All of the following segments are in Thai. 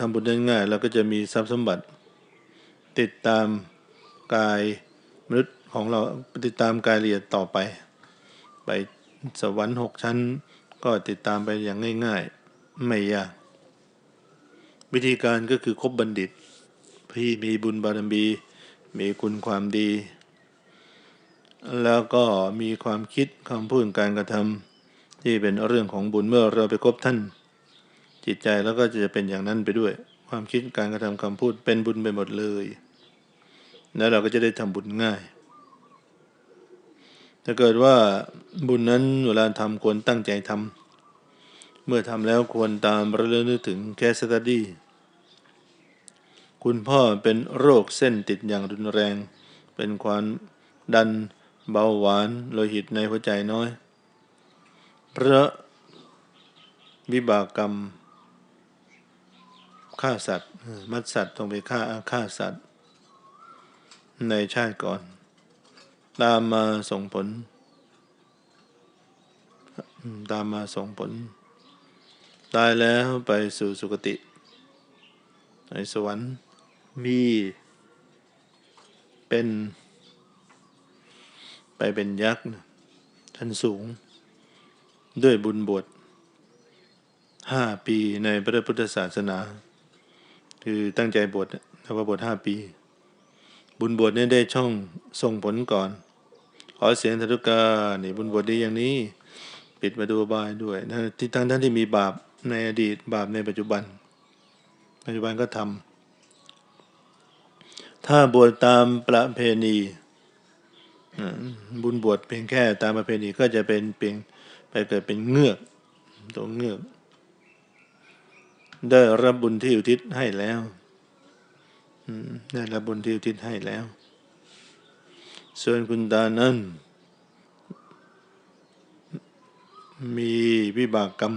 ทำบุญได้ง่ายเราก็จะมีทรัพย์สมบัติ ติดตามกายมนุษย์ของเราติดตามกายละเอียดต่อไป ไปสวรรค์หกชั้น ก็ติดตามไปอย่างง่าย ๆ ไม่ยาก วิธีการก็คือคบบัณฑิต พี่มีบุญบารมีมีคุณความดี แล้วก็มีความคิดคำพูดการกระทำที่เป็นเรื่องของบุญเมื่อเราไปคบท่าน จิตใจแล้วก็จะเป็นอย่างนั้นไปด้วย ความคิดการกระทำคำพูดเป็นบุญไปหมดเลย แล้วเราก็จะได้ทำบุญง่าย ถ้าเกิดว่าบุญนั้นเวลาทำควรตั้งใจทำเมื่อทำแล้วควรตามระลึกนึกถึงแคสตัดดี้คุณพ่อเป็นโรคเส้นติดอย่างรุนแรง เป็นความดันเบาหวานโลหิตในหัวใจน้อย เพราะวิบากกรรม ฆ่าสัตว์ มัดสัตว์ต้องไปฆ่าฆ่าสัตว์ ในชาติก่อน ตามมาส่งผล ตามมาส่งผล ตายแล้วไปสู่สุคติในสวรรค์มีเป็น ไปเป็นยักษ์ชั้นสูง ด้วยบุญบวชห้าปีในพระพุทธศาสนา คือตั้งใจบวชแล้วก็บวชห้าปี บุญบวชเนี่ยได้ช่องส่งผลก่อน ขอเสียงธทุกานี่บุญบวชดีอย่างนี้ ปิดมาดูบายด้วยที่ทั้งท่านที่มีบาปในอดีตบาปในปัจจุบัน ปัจจุบันก็ทำถ้าบวชตามประเพณีบุญบวชเพียงแค่ตามประเพณีก็จะเป็นเพียงไปเกิดเป็นเงือกตัวเงือก ได้รับบุญที่อุทิศให้แล้วได้รับบุญที่อุทิศให้แล้ว ส่วนคุณตานั้น มีวิบากกรรม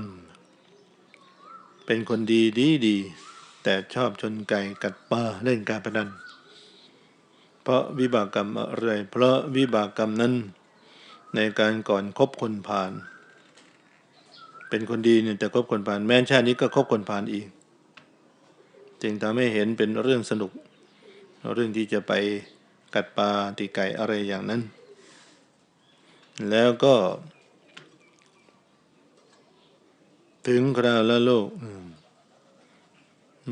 เป็นคนดีดีดี แต่ชอบชนไก่กัดปลาเล่นการพนัน เพราะวิบากกรรมอะไร เพราะวิบากกรรมนั้น ในการก่อนคบคนพาล เป็นคนดีเนี่ยแต่คบคนพาลแม้นชาตินี้ก็คบคนพาลอีก จึงทำให้เห็นเป็นเรื่องสนุก เรื่องที่จะไปกัดปลาตีไก่อะไรอย่างนั้น แล้วก็ ถึงคราวละโลก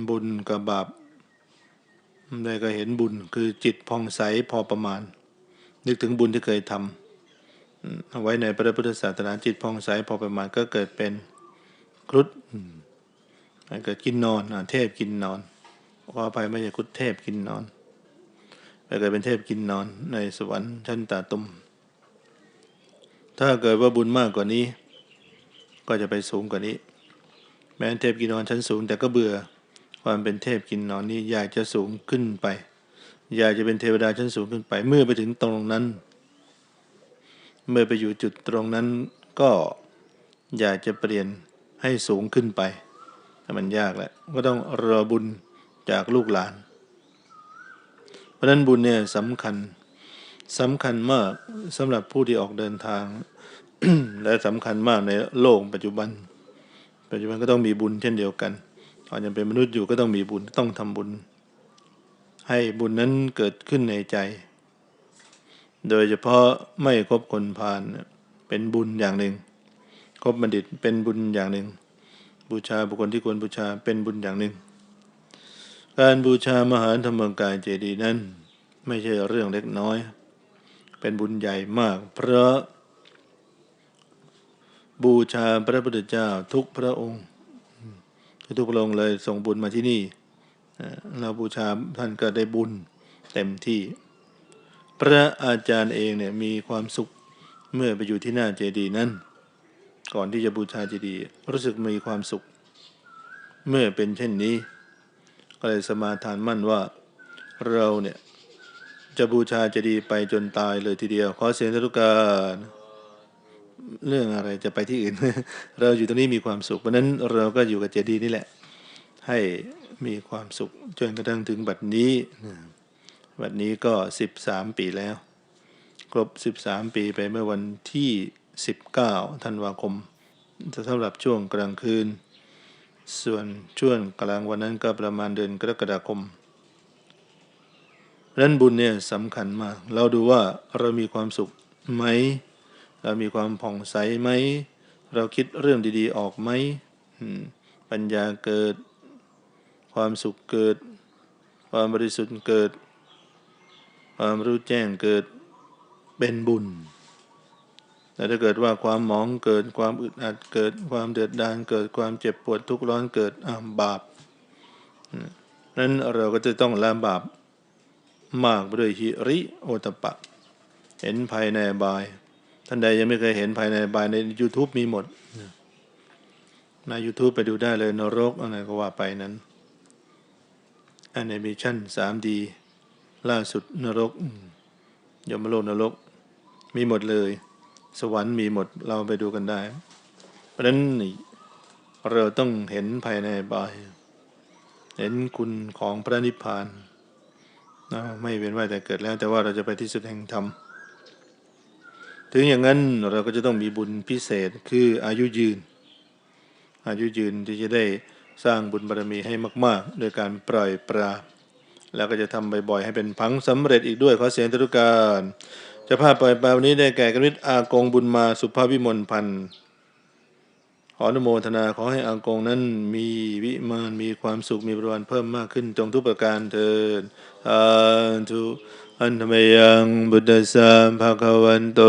บุญกับบาปได้ก็เห็นบุญคือจิตผ่องใสพอประมาณ นึกถึงบุญที่เคยทำอืมเอา ไว้ในพระพุทธศาสนาจิตผ่องใสพอประมาณก็เกิดเป็นครุฑเกิดกินนอนอเทพกินนอนขออภัยไม่ใช่ครุฑเทพกินนอนไปเกิดเป็นเทพกินนอน ในสวรรค์ชั้นตาตุมถ้าเกิดว่าบุญมากกว่านี้ ก็จะไปสูงกว่านี้ แม้เทพกินนอนชั้นสูง แต่ก็เบื่อความเป็นเทพกินนอนนี้อยากจะสูงขึ้นไป อยากจะเป็นเทวดาชั้นสูงขึ้นไป เมื่อไปถึงตรงนั้น เมื่อไปอยู่จุดตรงนั้นก็อยากจะเปลี่ยนให้สูงขึ้นไปแต่มันยากแหละก็ต้องรอบุญจากลูกหลาน เพราะฉะนั้นบุญเนี่ยสำคัญสำคัญมากสำหรับผู้ที่ออกเดินทาง และสำคัญมากในโลกปัจจุบัน ปัจจุบันก็ต้องมีบุญเช่นเดียวกันตอนยังเป็นมนุษย์อยู่ก็ต้องมีบุญต้องทำบุญ ให้บุญนั้นเกิดขึ้นในใจ โดยเฉพาะไม่คบคนพาลเนี่ยเป็นบุญอย่างหนึ่ง คบบัณฑิตเป็นบุญอย่างหนึ่ง บูชาบุคคลที่ควรบูชาเป็นบุญอย่างหนึ่ง การบูชามหาธรรมกายเจดีย์นั้น ไม่ใช่เรื่องเล็กน้อย เป็นบุญใหญ่มาก เพราะ บูชาพระพุทธเจ้าทุกพระองค์ ทุกพระองค์เลยส่งบุญมาที่นี่เราบูชาท่านก็ได้บุญเต็มที่ พระอาจารย์เองเนี่ยมีความสุขเมื่อไปอยู่ที่หน้าเจดีย์นั้น ก่อนที่จะบูชาเจดีย์รู้สึกมีความสุข เมื่อเป็นเช่นนี้ ก็เลยสมาทานมั่นว่าเราเนี่ยจะบูชาเจดีย์ไปจนตายเลยทีเดียว ขอเสียงทุกการเรื่องอะไรจะไปที่อื่น เราอยู่ตรงนี้มีความสุขเพราะนั้นเราก็อยู่กับเจดีย์นี่แหละ ให้มีความสุขจนกระทั่งถึงบัดนี้ สิบสามปีแล้ว ครบสิบสามปีไปเมื่อวันที่สิบเก้าธันวาคมสำหรับช่วงกลางคืน ส่วนช่วงกลางวันนั้นก็ประมาณเดือนกรกฎาคมดังนั้นบุญเนี่ยสำคัญมาก เราดูว่าเรามีความสุขไหม เรามีความผ่องใสไหม เราคิดเรื่องดีๆออกไหม ปัญญาเกิด ความสุขเกิด ความบริสุทธิ์เกิด ความรู้แจ้งเกิดเป็นบุญ แต่ถ้าเกิดว่าความหมองเกิดความอึดอัดเกิดความเดือดดาลเกิดความเจ็บปวดทุกข์ร้อนเกิดอาบาปนั้นเราก็จะต้องละบาปมากด้วยหิริโอตปะ เห็นภายในบาย ท่านใดยังไม่เคยเห็นภายในบายใน YouTube มีหมดใน YouTube ไปดูได้เลยนรกอะไรก็ว่าไปนั้นแอนิเมชัน 3D ล่าสุดนรกยมโลกนรก มีหมดเลย สวรรค์มีหมดเราไปดูกันได้ เพราะนั้นเราต้องเห็นภายในบาย เห็นคุณของพระนิพพานนะไม่เป็นว่าแต่เกิดแล้ว แต่ว่าเราจะไปที่สุดแห่งธรรมถึงอย่างนั้นเราก็จะต้องมีบุญพิเศษคืออายุยืน อายุยืนที่จะได้สร้างบุญบารมีให้มาก ๆ โดยการปล่อยปลา แล้วก็จะทำบ่อยๆให้เป็นพังสำเร็จอีกด้วยขอเสียงทุกการจะภาพปล่อยปลวันนี้ได้แก่กนิษอากงบุญมาสุภาพวิมลพันธ์ขออนุโมทนาขอให้อากงนั้นมีวิมานมีความสุขมีประวันเพิ่มมากขึ้นจงทุกประการเถิดอาทุอันธรรมยังบุตตสสะภคะวันโต